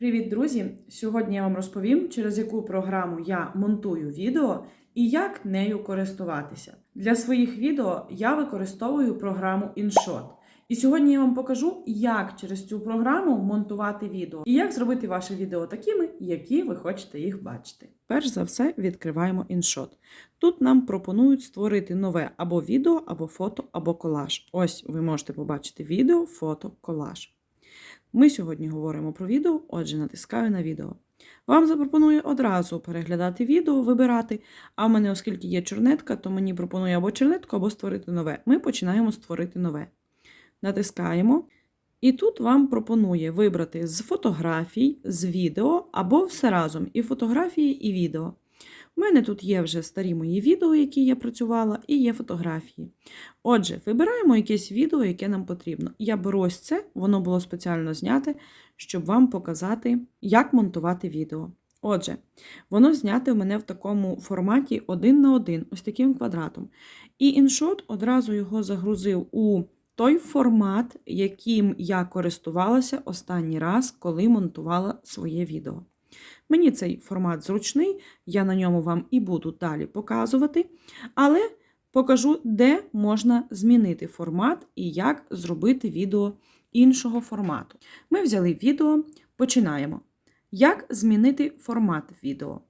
Привіт, друзі! Сьогодні я вам розповім, через яку програму я монтую відео і як нею користуватися. Для своїх відео я використовую програму InShot. І сьогодні я вам покажу, як через цю програму монтувати відео і як зробити ваші відео такими, які ви хочете їх бачити. Перш за все, відкриваємо InShot. Тут нам пропонують створити нове або відео, або фото, або колаж. Ось ви можете побачити відео, фото, колаж. Ми сьогодні говоримо про відео, отже, натискаю на відео. Вам запропонує одразу переглядати відео, вибирати. А в мене, оскільки є чорнетка, то мені пропонує або чорнетку, або створити нове. Ми починаємо створити нове. Натискаємо. І тут вам пропонує вибрати з фотографій, з відео або все разом і фотографії, і відео. У мене тут є вже старі мої відео, які я працювала, і є фотографії. Отже, вибираємо якесь відео, яке нам потрібно. Я беру ось це, воно було спеціально зняте, щоб вам показати, як монтувати відео. Отже, воно зняте в мене в такому форматі один на один, ось таким квадратом. І InShot одразу його загрузив у той формат, яким я користувалася останній раз, коли монтувала своє відео. Мені цей формат зручний, я на ньому вам і буду далі показувати, але покажу, де можна змінити формат і як зробити відео іншого формату. Ми взяли відео, починаємо. Як змінити формат відео?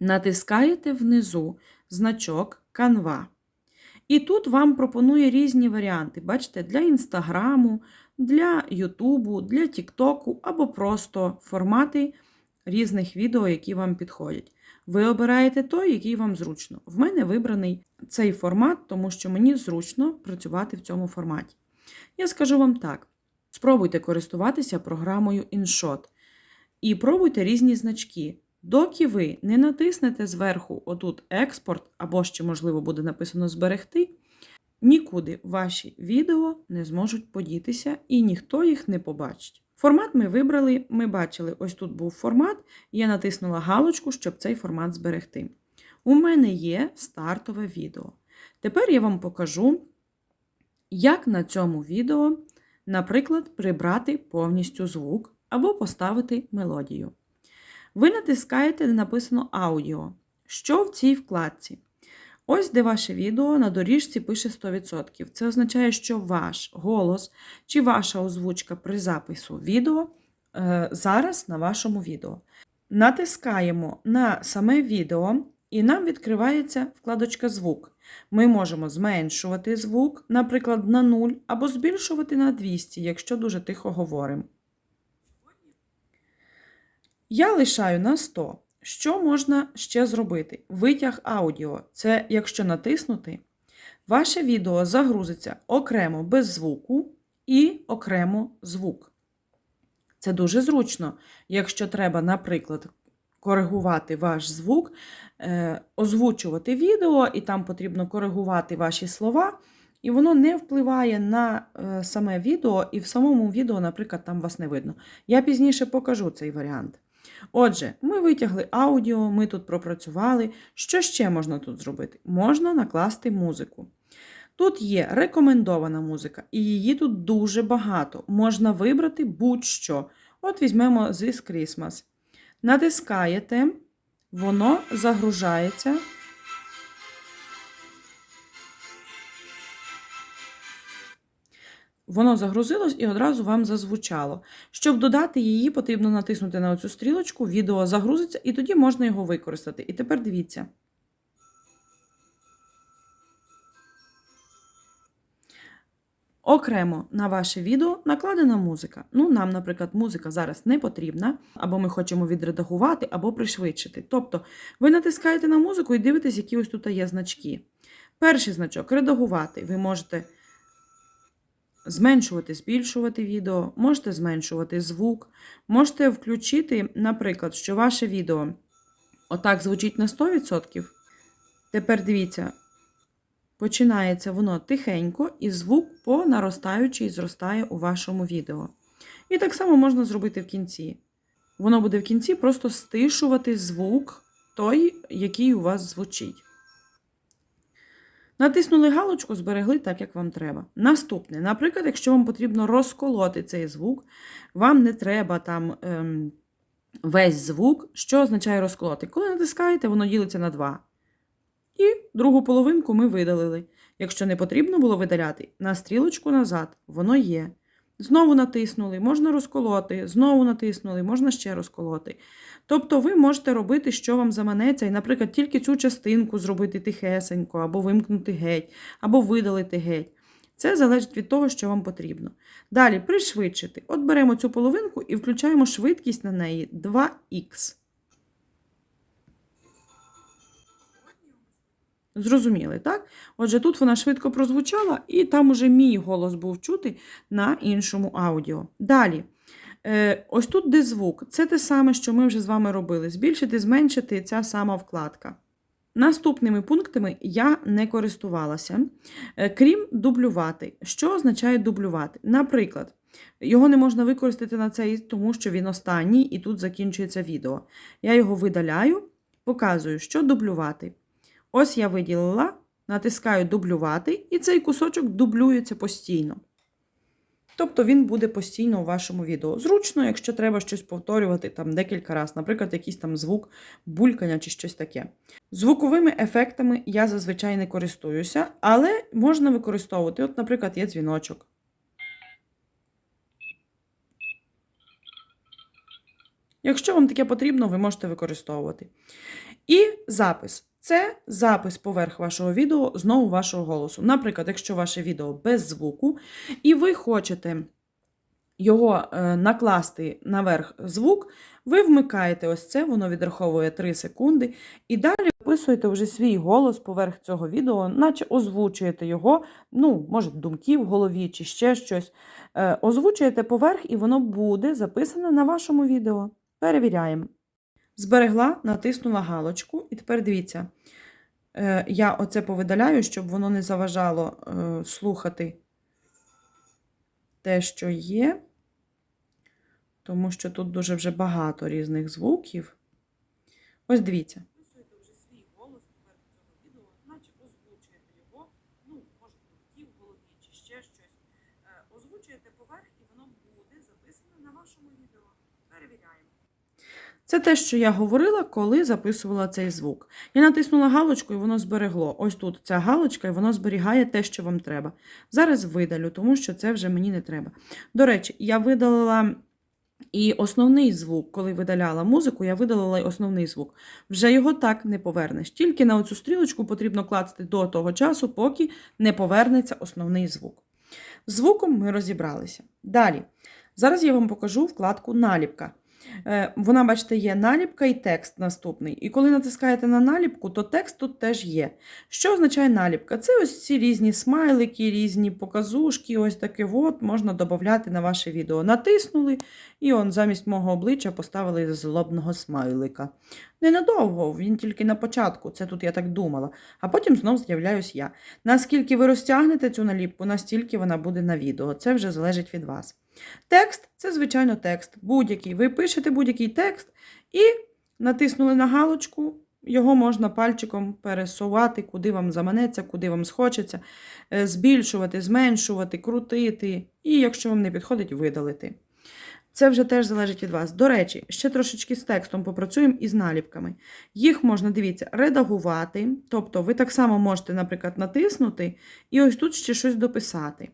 Натискаєте внизу значок Canva. І тут вам пропонує різні варіанти. Бачите, для Інстаграму, для Ютубу, для Тіктоку або просто формати різних відео, які вам підходять. Ви обираєте той, який вам зручно. В мене вибраний цей формат, тому що мені зручно працювати в цьому форматі. Я скажу вам так: спробуйте користуватися програмою InShot і пробуйте різні значки. Доки ви не натиснете зверху отут експорт, або ще, можливо, буде написано зберегти, нікуди ваші відео не зможуть подітися і ніхто їх не побачить. Формат ми вибрали, ми бачили, ось тут був формат, я натиснула галочку, щоб цей формат зберегти. У мене є стартове відео. Тепер я вам покажу, як на цьому відео, наприклад, прибрати повністю звук або поставити мелодію. Ви натискаєте, де написано аудіо. Що в цій вкладці? Ось де ваше відео на доріжці пише 100%. Це означає, що ваш голос чи ваша озвучка при запису відео е, зараз на вашому відео. Натискаємо на саме відео, і нам відкривається вкладочка звук. Ми можемо зменшувати звук, наприклад, на 0, або збільшувати на 200, якщо дуже тихо говоримо. Я лишаю на 100. Що можна ще зробити? Витяг аудіо. Це якщо натиснути, ваше відео загрузиться окремо без звуку і окремо звук. Це дуже зручно, якщо треба, наприклад, коригувати ваш звук, е, озвучувати відео, і там потрібно коригувати ваші слова. І воно не впливає на е, саме відео, і в самому відео, наприклад, там вас не видно. Я пізніше покажу цей варіант. Отже, ми витягли аудіо, ми тут пропрацювали. Що ще можна тут зробити? Можна накласти музику. Тут є рекомендована музика, і її тут дуже багато. Можна вибрати будь-що. От візьмемо This Christmas. Натискаєте, воно загружається. Воно загрузилось і одразу вам зазвучало. Щоб додати її, потрібно натиснути на цю стрілочку, відео загрузиться, і тоді можна його використати. І тепер дивіться. Окремо на ваше відео накладена музика. Ну, нам, наприклад, музика зараз не потрібна, або ми хочемо відредагувати, або пришвидшити. Тобто, ви натискаєте на музику і дивитесь, які ось тут є значки. Перший значок редагувати. Ви можете зменшувати, збільшувати відео, можете зменшувати звук, можете включити, наприклад, що ваше відео отак звучить на 100%. Тепер дивіться, починається воно тихенько, і звук по наростаючій зростає у вашому відео. І так само можна зробити в кінці. Воно буде в кінці просто стишувати звук той, який у вас звучить. Натиснули галочку, зберегли так, як вам треба. Наступне, наприклад, якщо вам потрібно розколоти цей звук, вам не треба там ем, весь звук, що означає розколоти. Коли натискаєте, воно ділиться на два. І другу половинку ми видалили. Якщо не потрібно було видаляти, на стрілочку назад воно є. Знову натиснули, можна розколоти, знову натиснули, можна ще розколоти. Тобто ви можете робити, що вам заманеться, і, наприклад, тільки цю частинку зробити тихесенько, або вимкнути геть, або видалити геть. Це залежить від того, що вам потрібно. Далі пришвидшити. От беремо цю половинку і включаємо швидкість на неї 2х. Зрозуміли, так? Отже, тут вона швидко прозвучала, і там уже мій голос був чути на іншому аудіо. Далі. Е, ось тут де звук. Це те саме, що ми вже з вами робили. Збільшити, зменшити ця сама вкладка. Наступними пунктами я не користувалася, е, крім дублювати. Що означає дублювати? Наприклад, його не можна використати на цей, тому що він останній і тут закінчується відео. Я його видаляю, показую, що дублювати. Ось я виділила, натискаю дублювати, і цей кусочок дублюється постійно. Тобто він буде постійно у вашому відео. Зручно, якщо треба щось повторювати там декілька разів, наприклад, якийсь там звук булькання чи щось таке. Звуковими ефектами я зазвичай не користуюся, але можна використовувати. От, наприклад, є дзвіночок. Якщо вам таке потрібно, ви можете використовувати. І запис. Це запис поверх вашого відео, знову вашого голосу. Наприклад, якщо ваше відео без звуку, і ви хочете його е, накласти наверх звук, ви вмикаєте ось це, воно відраховує 3 секунди, і далі вписуєте вже свій голос поверх цього відео, наче озвучуєте його, ну, може, думки в голові чи ще щось. Е, Озвучуєте поверх, і воно буде записане на вашому відео. Перевіряємо. Зберегла, натиснула галочку, і тепер дивіться, е, я оце повидаляю, щоб воно не заважало е, слухати те, що є, тому що тут дуже вже багато різних звуків. Ось дивіться. Вписуєте вже свій голос поверх цього відео, наче озвучуєте його, ну, може, думки в голові чи ще щось. Е, Озвучуєте поверх, і воно буде записане на вашому відео. Перевіряємо. Це те, що я говорила, коли записувала цей звук. Я натиснула галочку, і воно зберегло. Ось тут ця галочка, і воно зберігає те, що вам треба. Зараз видалю, тому що це вже мені не треба. До речі, я видалила і основний звук, коли видаляла музику, я видалила й основний звук. Вже його так не повернеш. Тільки на оцю стрілочку потрібно класти до того часу, поки не повернеться основний звук. Звуком ми розібралися. Далі. Зараз я вам покажу вкладку Наліпка. Е, Вона, бачите, є наліпка і текст наступний. І коли натискаєте на наліпку, то текст тут теж є. Що означає наліпка? Це ось ці різні смайлики, різні показушки, ось таке от можна додати на ваше відео. Натиснули, і он замість мого обличчя поставили злобного смайлика. Ненадовго, він тільки на початку, це тут я так думала. А потім знов з'являюсь я. Наскільки ви розтягнете цю наліпку, настільки вона буде на відео. Це вже залежить від вас. Текст це, звичайно, текст. Будь-який. Ви пишете будь-який текст і натиснули на галочку, його можна пальчиком пересувати, куди вам заманеться, куди вам схочеться, е, збільшувати, зменшувати, крутити, і, якщо вам не підходить, видалити. Це вже теж залежить від вас. До речі, ще трошечки з текстом попрацюємо і з наліпками. Їх можна, дивіться, редагувати. Тобто, ви так само можете, наприклад, натиснути і ось тут ще щось дописати.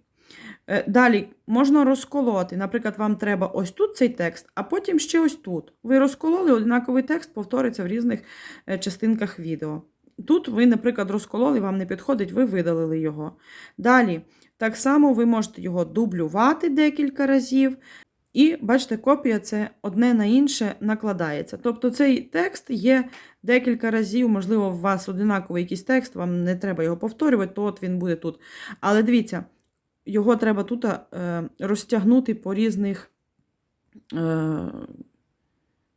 Е, Далі можна розколоти. Наприклад, вам треба ось тут цей текст, а потім ще ось тут. Ви розкололи, однаковий текст повториться в різних е, частинках відео. Тут ви, наприклад, розкололи, вам не підходить, ви видалили його. Далі, так само ви можете його дублювати декілька разів. І бачите, копія це одне на інше накладається. Тобто цей текст є декілька разів, можливо, у вас одинаковий якийсь текст, вам не треба його повторювати, то от він буде тут. Але дивіться, його треба тут е, розтягнути по різних. Е,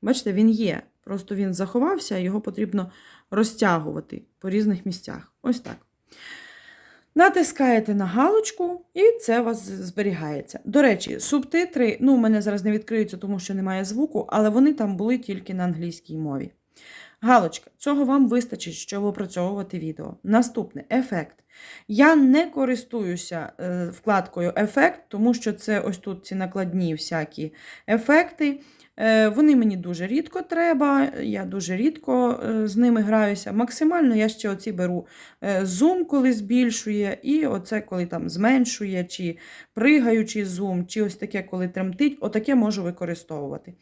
бачите, він є. Просто він заховався, його потрібно розтягувати по різних місцях. Ось так. Натискаєте на галочку, і це у вас зберігається. До речі, субтитри, ну, у мене зараз не відкриються, тому що немає звуку, але вони там були тільки на англійській мові. Галочка, цього вам вистачить, щоб опрацьовувати відео. Наступне ефект. Я не користуюся е, вкладкою ефект, тому що це ось тут ці накладні всякі ефекти. Е, Вони мені дуже рідко треба, я дуже рідко е, з ними граюся. Максимально я ще оці беру е, зум, коли збільшує, і оце коли там зменшує, чи пригаючий зум, чи ось таке, коли тремтить, отаке можу використовувати.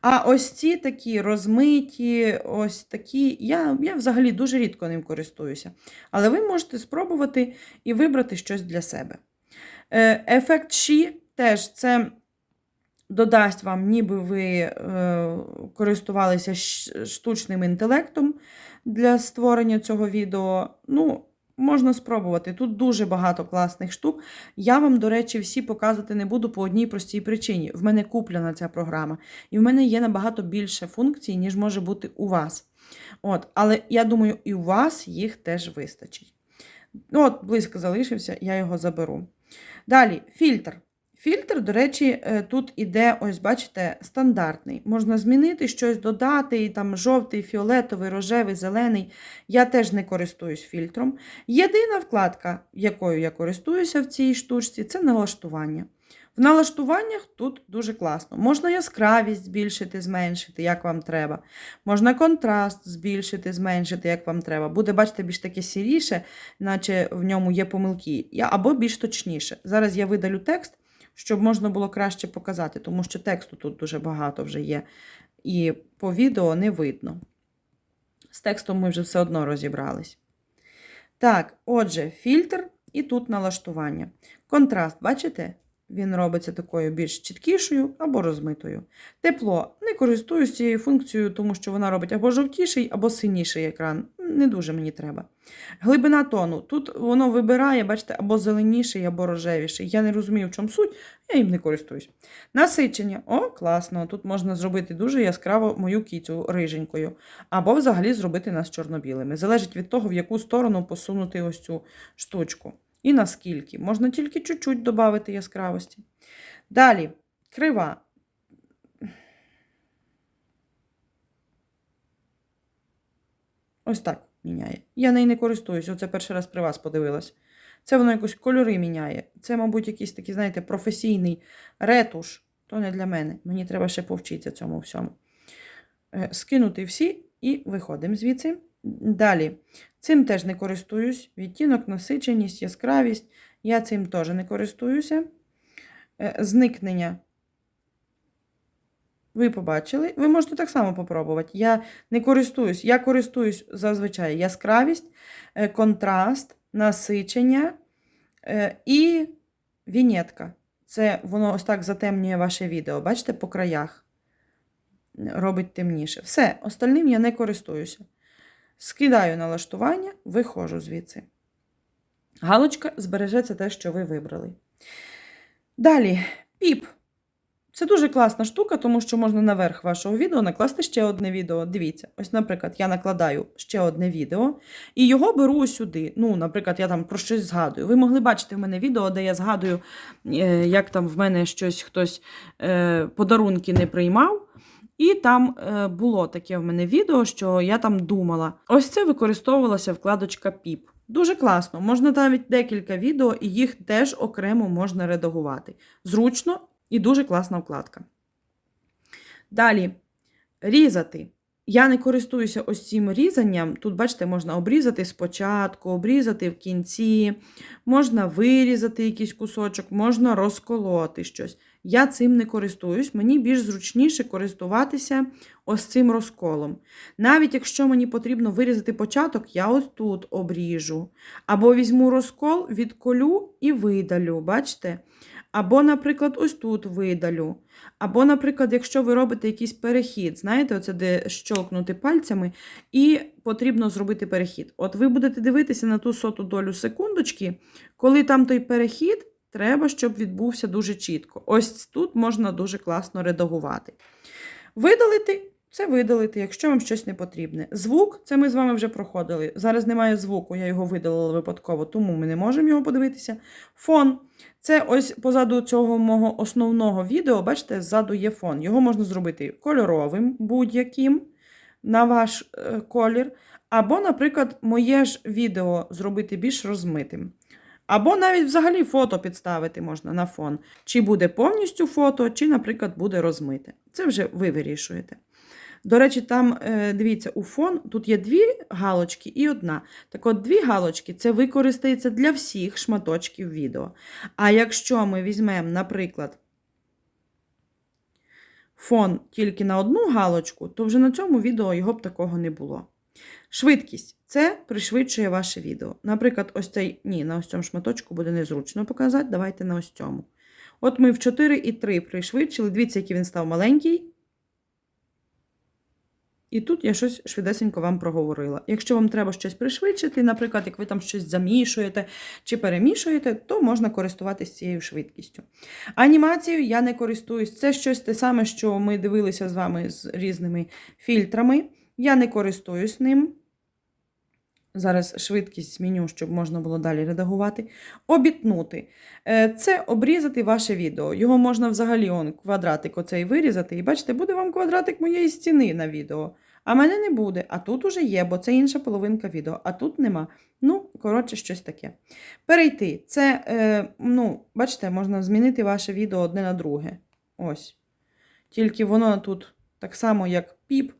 А ось ці такі розмиті, ось такі, я, я взагалі дуже рідко ним користуюся. Але ви можете спробувати і вибрати щось для себе. Е, Ефект Ші теж це додасть вам, ніби ви е, користувалися штучним інтелектом для створення цього відео. Ну, можна спробувати. Тут дуже багато класних штук. Я вам, до речі, всі показувати не буду по одній простій причині. В мене куплена ця програма, і в мене є набагато більше функцій, ніж може бути у вас. От, але я думаю, і у вас їх теж вистачить. Ну, от, близько залишився, я його заберу. Далі, фільтр. Фільтр, до речі, е, тут іде, ось бачите, стандартний. Можна змінити щось, додати, і там жовтий, фіолетовий, рожевий, зелений. Я теж не користуюсь фільтром. Єдина вкладка, якою я користуюся в цій штучці, це налаштування. В налаштуваннях тут дуже класно. Можна яскравість збільшити, зменшити, як вам треба. Можна контраст збільшити, зменшити, як вам треба. Буде, бачите, більш таке сіріше, наче в ньому є помилки, або більш точніше. Зараз я видалю текст, щоб можна було краще показати, тому що тексту тут дуже багато вже є. І по відео не видно. З текстом ми вже все одно розібрались. Так, отже, фільтр і тут налаштування. Контраст, бачите? Він робиться такою більш чіткішою або розмитою. Тепло. Не користуюсь цією функцією, тому що вона робить або жовтіший, або синіший екран. Не дуже мені треба. Глибина тону. Тут воно вибирає, бачите, або зеленіший, або рожевіший. Я не розумію, в чому суть, я їм не користуюсь. Насичення. О, класно. Тут можна зробити дуже яскраво мою кіцю риженькою. Або взагалі зробити нас чорно-білими. Залежить від того, в яку сторону посунути ось цю штучку. І наскільки. Можна тільки чуть-чуть додати яскравості. Далі, крива. Ось так міняє. Я нею не користуюсь, оце перший раз при вас подивилась. Це воно якось кольори міняє. Це, мабуть, якийсь такий, знаєте, професійний ретуш. То не для мене. Мені треба ще повчитися цьому всьому. Е, Скинути всі і виходимо звідси. Далі. Цим теж не користуюсь. Відтінок, насиченість, яскравість. Я цим теж не користуюся. Е, Зникнення. Ви побачили. Ви можете так само попробувати. Я не користуюсь. Я користуюсь зазвичай яскравість, е, контраст, насичення е, і вінетка. Це воно ось так затемнює ваше відео. Бачите, по краях робить темніше. Все, остальним я не користуюся. Скидаю налаштування, виходжу звідси. Галочка збережеться те, що ви вибрали. Далі, піп. Це дуже класна штука, тому що можна наверх вашого відео накласти ще одне відео. Дивіться, ось, наприклад, я накладаю ще одне відео і його беру сюди. Ну, наприклад, я там про щось згадую. Ви могли бачити в мене відео, де я згадую, е, як там в мене щось хтось е, подарунки не приймав. І там е, було таке в мене відео, що я там думала. Ось це використовувалася вкладочка PIP. Дуже класно. Можна навіть декілька відео, і їх теж окремо можна редагувати. Зручно і дуже класна вкладка. Далі, різати. Я не користуюся ось цим різанням. Тут, бачите, можна обрізати спочатку, обрізати в кінці, можна вирізати якийсь кусочок, можна розколоти щось. Я цим не користуюсь, мені більш зручніше користуватися ось цим розколом. Навіть якщо мені потрібно вирізати початок, я ось тут обріжу. Або візьму розкол, відколю і видалю, бачите? Або, наприклад, ось тут видалю. Або, наприклад, якщо ви робите якийсь перехід, знаєте, оце де щолкнути пальцями, і потрібно зробити перехід. От ви будете дивитися на ту соту долю секундочки, коли там той перехід, треба, щоб відбувся дуже чітко. Ось тут можна дуже класно редагувати. Видалити це видалити, якщо вам щось не потрібне. Звук, це ми з вами вже проходили. Зараз немає звуку, я його видалила випадково, тому ми не можемо його подивитися. Фон. Це ось позаду цього мого основного відео, бачите, ззаду є фон. Його можна зробити кольоровим будь-яким. на ваш е, колір. Або, наприклад, моє ж відео зробити більш розмитим. Або навіть взагалі фото підставити можна на фон. Чи буде повністю фото, чи, наприклад, буде розмите. Це вже ви вирішуєте. До речі, там, е, дивіться, у фон тут є дві галочки і одна. Так от, дві галочки це використається для всіх шматочків відео. А якщо ми візьмемо, наприклад, фон тільки на одну галочку, то вже на цьому відео його б такого не було. Швидкість це пришвидшує ваше відео. Наприклад, ось цей, ні, на ось цьому шматочку буде незручно показати. Давайте на ось цьому. От ми в 4,3 пришвидшили. Дивіться, який він став маленький. І тут я щось швидесенько вам проговорила. Якщо вам треба щось пришвидшити, наприклад, як ви там щось замішуєте чи перемішуєте, то можна користуватися цією швидкістю. Анімацією я не користуюсь. Це щось те саме, що ми дивилися з вами з різними фільтрами. Я не користуюсь ним. Зараз швидкість зміню, щоб можна було далі редагувати. Обітнути. Е, Це обрізати ваше відео. Його можна взагалі он, квадратик оцей вирізати. І бачите, буде вам квадратик моєї стіни на відео. А мене не буде. А тут уже є, бо це інша половинка відео, а тут нема. Ну, коротше, щось таке. Перейти. Це, е, ну, бачите, можна змінити ваше відео одне на друге. Ось. Тільки воно тут так само, як піп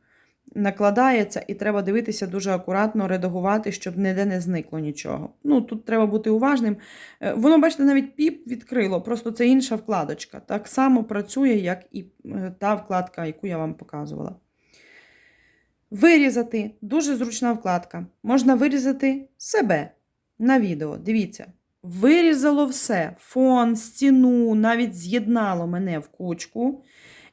накладається, і треба дивитися дуже акуратно, редагувати, щоб ніде не зникло нічого. Ну, тут треба бути уважним. Е, Воно, бачите, навіть піп відкрило, просто це інша вкладочка. Так само працює, як і е, та вкладка, яку я вам показувала. Вирізати дуже зручна вкладка. Можна вирізати себе на відео. Дивіться. Вирізало все: фон, стіну, навіть з'єднало мене в кучку.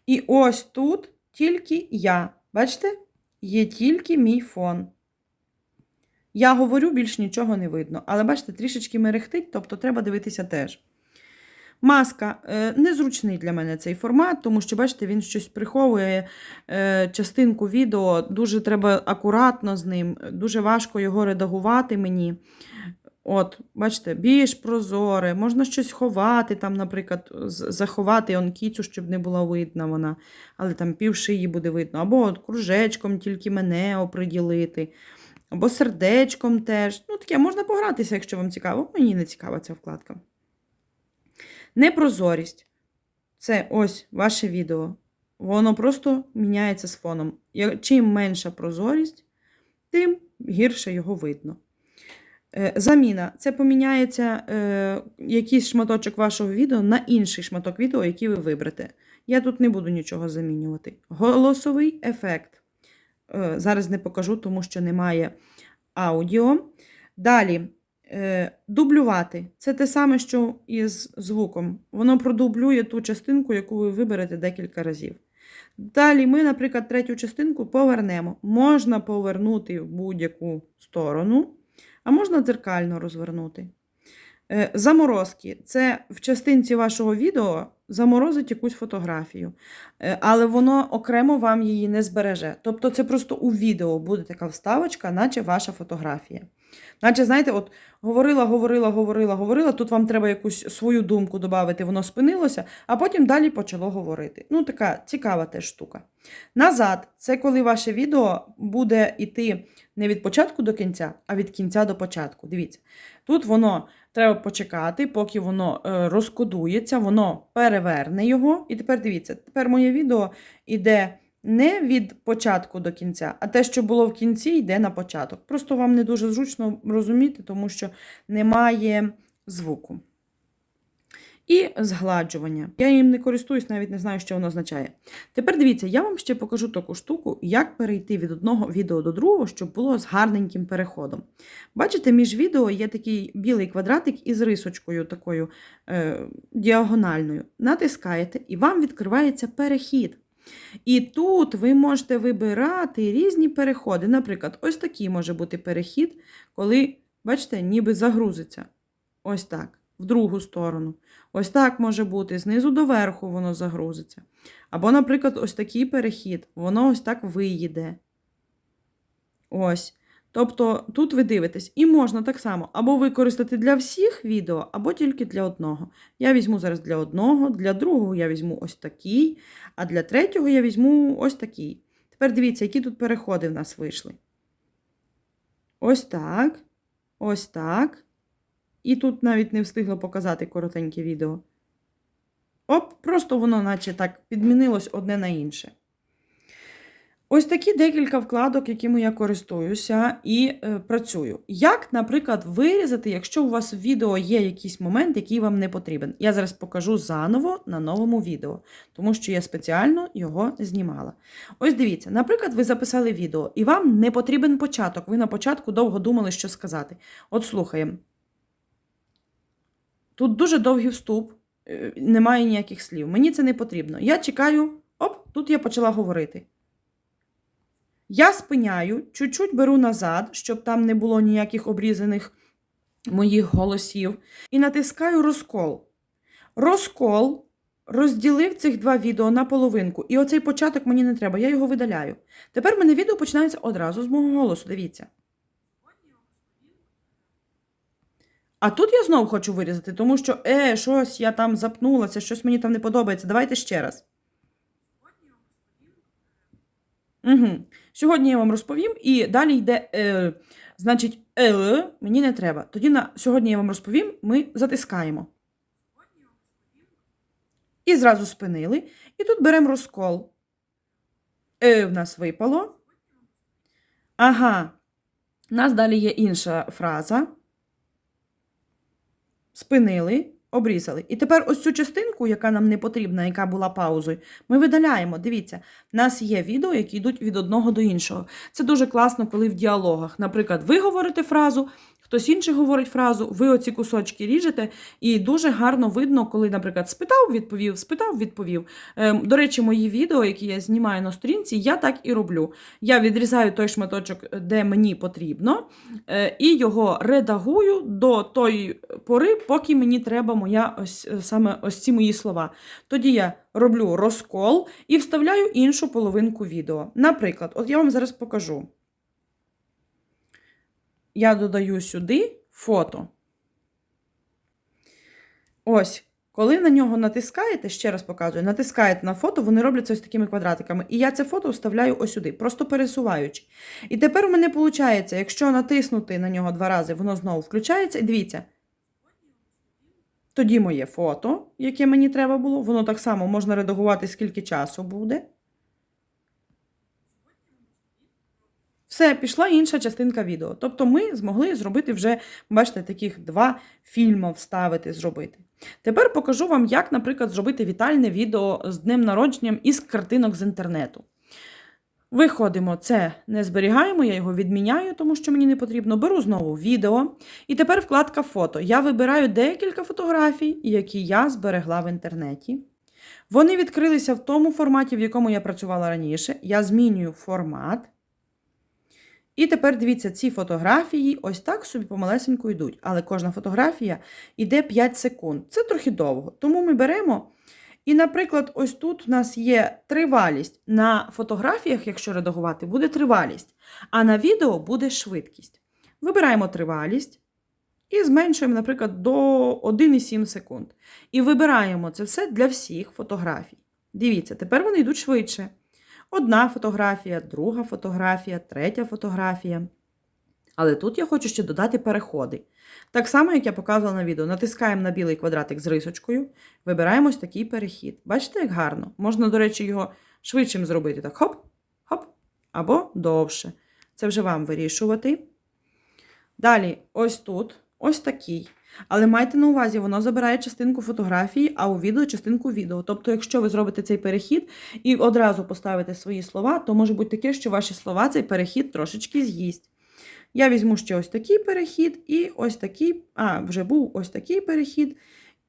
І ось тут тільки я. Бачите? Є тільки мій фон. Я говорю, більш нічого не видно. Але бачите, трішечки мерехтить, тобто треба дивитися теж. Маска е, незручний для мене цей формат, тому що, бачите, він щось приховує е, частинку відео. Дуже треба акуратно з ним, дуже важко його редагувати мені. От, бачите, більш прозоре, можна щось ховати, там, наприклад, заховати он кіцю, щоб не була видна вона, але там пів шиї буде видно. Або от кружечком тільки мене оприділити, або сердечком теж. Ну, таке можна погратися, якщо вам цікаво. Мені не цікава ця вкладка. Непрозорість. Це ось ваше відео. Воно просто міняється з фоном. Чим менша прозорість, тим гірше його видно. Е, Заміна. Це поміняється е, якийсь шматочок вашого відео на інший шматок відео, який ви виберете. Я тут не буду нічого замінювати. Голосовий ефект. Е, зараз не покажу, тому що немає аудіо. Далі. Е, дублювати. Це те саме, що і з звуком. Воно продублює ту частинку, яку ви виберете декілька разів. Далі ми, наприклад, третю частинку повернемо. Можна повернути в будь-яку сторону, а можна дзеркально розвернути. Е, Заморозки це в частинці вашого відео заморозить якусь фотографію, Е, але воно окремо вам її не збереже. Тобто це просто у відео буде така вставочка, наче ваша фотографія. Наче, знаєте, от говорила, говорила, говорила, говорила, тут вам треба якусь свою думку додати, воно спинилося, а потім далі почало говорити. Ну, така цікава теж штука. Назад це коли ваше відео буде йти не від початку до кінця, а від кінця до початку. Дивіться, тут воно треба почекати, поки воно е, розкодується, воно переверне його. І тепер дивіться, тепер моє відео йде не від початку до кінця, а те, що було в кінці, йде на початок. Просто вам не дуже зручно розуміти, тому що немає звуку. І згладжування. Я їм не користуюсь, навіть не знаю, що воно означає. Тепер дивіться, я вам ще покажу таку штуку, як перейти від одного відео до другого, щоб було з гарненьким переходом. Бачите, між відео є такий білий квадратик із рисочкою такою е, діагональною. Натискаєте, і вам відкривається перехід. І тут ви можете вибирати різні переходи. Наприклад, ось такий може бути перехід, коли, бачите, ніби загрузиться. Ось так, в другу сторону. Ось так може бути, знизу до верху воно загрузиться. Або, наприклад, ось такий перехід, воно ось так виїде. Ось. Тобто тут ви дивитесь, і можна так само або використати для всіх відео, або тільки для одного. Я візьму зараз для одного, для другого я візьму ось такий, а для третього я візьму ось такий. Тепер дивіться, які тут переходи в нас вийшли. Ось так. Ось так. І тут навіть не встигло показати коротеньке відео. Оп, просто воно, наче так, підмінилось одне на інше. Ось такі декілька вкладок, якими я користуюся і е, працюю. Як, наприклад, вирізати, якщо у вас в відео є якийсь момент, який вам не потрібен. Я зараз покажу заново на новому відео, тому що я спеціально його знімала. Ось дивіться, наприклад, ви записали відео, і вам не потрібен початок. Ви на початку довго думали, що сказати. От слухаємо. Тут дуже довгий вступ, е, немає ніяких слів. Мені це не потрібно. Я чекаю, оп, тут я почала говорити. Я спиняю, чуть-чуть беру назад, щоб там не було ніяких обрізаних моїх голосів, і натискаю розкол. Розкол розділив цих два відео на половинку, і оцей початок мені не треба, я його видаляю. Тепер мене відео починається одразу з мого голосу. Дивіться. А тут я знову хочу вирізати, тому що, е, щось я там запнулася, щось мені там не подобається. Давайте ще раз. Угу. Сьогодні я вам розповім, і далі йде, е, значить, е, мені не треба. Тоді на сьогодні я вам розповім, ми затискаємо. І зразу спинили. І тут беремо розкол. Е в нас випало. Ага. У нас далі є інша фраза. Спинили, обрізали. І тепер ось цю частинку, яка нам не потрібна, яка була паузою, ми видаляємо. Дивіться, в нас є відео, які йдуть від одного до іншого. Це дуже класно, коли в діалогах. Наприклад, ви говорите фразу, хтось інший говорить фразу, ви оці кусочки ріжете, і дуже гарно видно, коли, наприклад, спитав, відповів, спитав, відповів. Ем, До речі, мої відео, які я знімаю на сторінці, я так і роблю. Я відрізаю той шматочок, де мені потрібно, е, і його редагую до тої пори, поки мені треба моя ось е, саме ось ці мої слова. Тоді я роблю розкол і вставляю іншу половинку відео. Наприклад, от я вам зараз покажу. Я додаю сюди фото. Ось, коли на нього натискаєте, ще раз показую, натискаєте на фото, вони робляться ось такими квадратиками. І я це фото вставляю ось сюди, просто пересуваючи. І тепер у мене виходить, якщо натиснути на нього два рази, воно знову включається. І дивіться. Тоді моє фото, яке мені треба було, воно так само можна редагувати, скільки часу буде. Все, пішла інша частинка відео. Тобто ми змогли зробити вже, бачите, таких два фільми вставити, зробити. Тепер покажу вам, як, наприклад, зробити вітальне відео з днем народженням із картинок з інтернету. Виходимо, це не зберігаємо, я його відміняю, тому що мені не потрібно. Беру знову відео. І тепер вкладка фото. Я вибираю декілька фотографій, які я зберегла в інтернеті. Вони відкрилися в тому форматі, в якому я працювала раніше. Я змінюю формат. І тепер дивіться, ці фотографії ось так собі помалесенько йдуть. Але кожна фотографія йде 5 секунд. Це трохи довго. Тому ми беремо. І, наприклад, ось тут у нас є тривалість. На фотографіях, якщо редагувати, буде тривалість, а на відео буде швидкість. Вибираємо тривалість і зменшуємо, наприклад, до 1,7 секунд. І вибираємо це все для всіх фотографій. Дивіться, тепер вони йдуть швидше. Одна фотографія, друга фотографія, третя фотографія. Але тут я хочу ще додати переходи. Так само, як я показувала на відео, натискаємо на білий квадратик з рисочкою, вибираємо ось такий перехід. Бачите, як гарно? Можна, до речі, його швидшим зробити. Так, хоп, хоп, або довше. Це вже вам вирішувати. Далі, ось тут, ось такий. Але майте на увазі, воно забирає частинку фотографії, а у відео частинку відео. Тобто, якщо ви зробите цей перехід і одразу поставите свої слова, то може бути таке, що ваші слова цей перехід трошечки з'їсть. Я візьму ще ось такий перехід, і ось такий, а, вже був ось такий перехід,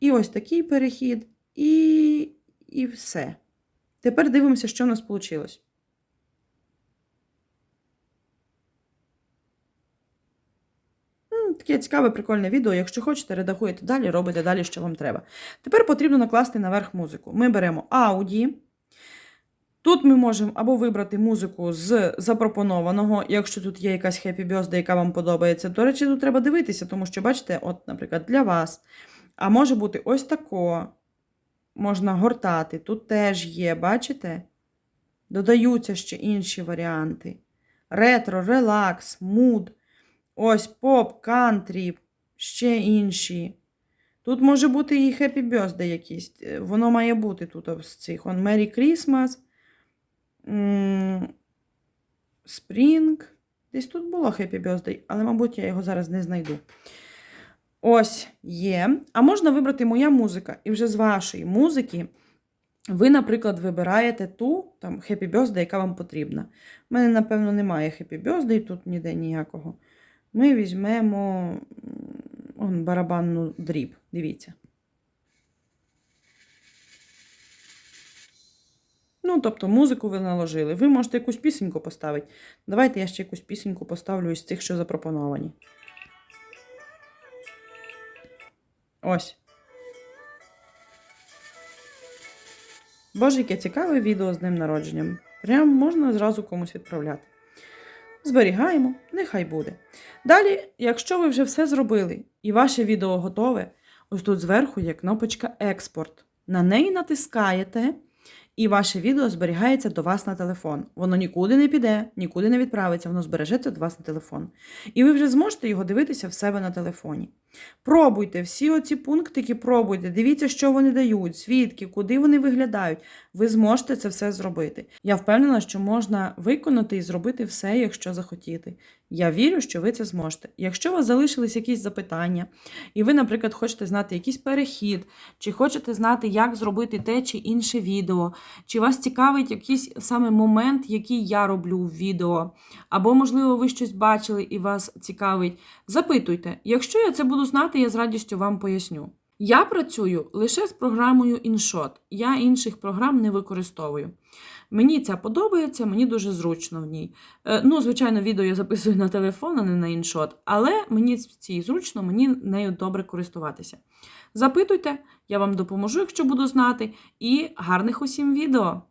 і ось такий перехід, і, і все. Тепер дивимося, що в нас вийшло. Таке цікаве, прикольне відео. Якщо хочете, редагуєте далі, робите далі, що вам треба. Тепер потрібно накласти наверх музику. Ми беремо Audi. Тут ми можемо або вибрати музику з запропонованого, якщо тут є якась Happy Birthday, яка вам подобається. До речі, тут треба дивитися, тому що, бачите, от, наприклад, для вас. А може бути ось тако. Можна гортати. Тут теж є, бачите? Додаються ще інші варіанти. Ретро, релакс, муд. Ось поп, кантрі, ще інші. Тут може бути і Happy Birthday якийсь. Воно має бути тут з цих. Он Merry Christmas. Spring. Десь тут було Happy Birthday, але, мабуть, я його зараз не знайду. Ось є. А можна вибрати моя музика. І вже з вашої музики ви, наприклад, вибираєте ту там Happy Birthday, яка вам потрібна. У мене, напевно, немає Happy Birthday, тут ніде ніякого. Ми візьмемо он, барабанну дріб. Дивіться. Ну, тобто, музику ви наложили. Ви можете якусь пісеньку поставити. Давайте я ще якусь пісеньку поставлю із цих, що запропоновані. Ось. Боже, яке цікаве відео з днем народженням. Прям можна зразу комусь відправляти. Зберігаємо, нехай буде. Далі, якщо ви вже все зробили і ваше відео готове, ось тут зверху є кнопочка Експорт. На неї натискаєте, і ваше відео зберігається до вас на телефон. Воно нікуди не піде, нікуди не відправиться, воно збережеться до вас на телефон. І ви вже зможете його дивитися в себе на телефоні. Пробуйте всі оці пунктики, пробуйте, дивіться, що вони дають, звідки, куди вони виглядають. Ви зможете це все зробити. Я впевнена, що можна виконати і зробити все, якщо захотіти. Я вірю, що ви це зможете. Якщо у вас залишились якісь запитання, і ви, наприклад, хочете знати якийсь перехід, чи хочете знати, як зробити те чи інше відео, чи вас цікавить якийсь саме момент, який я роблю в відео, або, можливо, ви щось бачили і вас цікавить, запитуйте. Якщо я це буду знати, я з радістю вам поясню. Я працюю лише з програмою InShot. Я інших програм не використовую. Мені ця подобається, мені дуже зручно в ній. Е, Ну, звичайно, відео я записую на телефон, а не на іншот, але мені цій зручно, мені нею добре користуватися. Запитуйте, я вам допоможу, якщо буду знати, і гарних усім відео!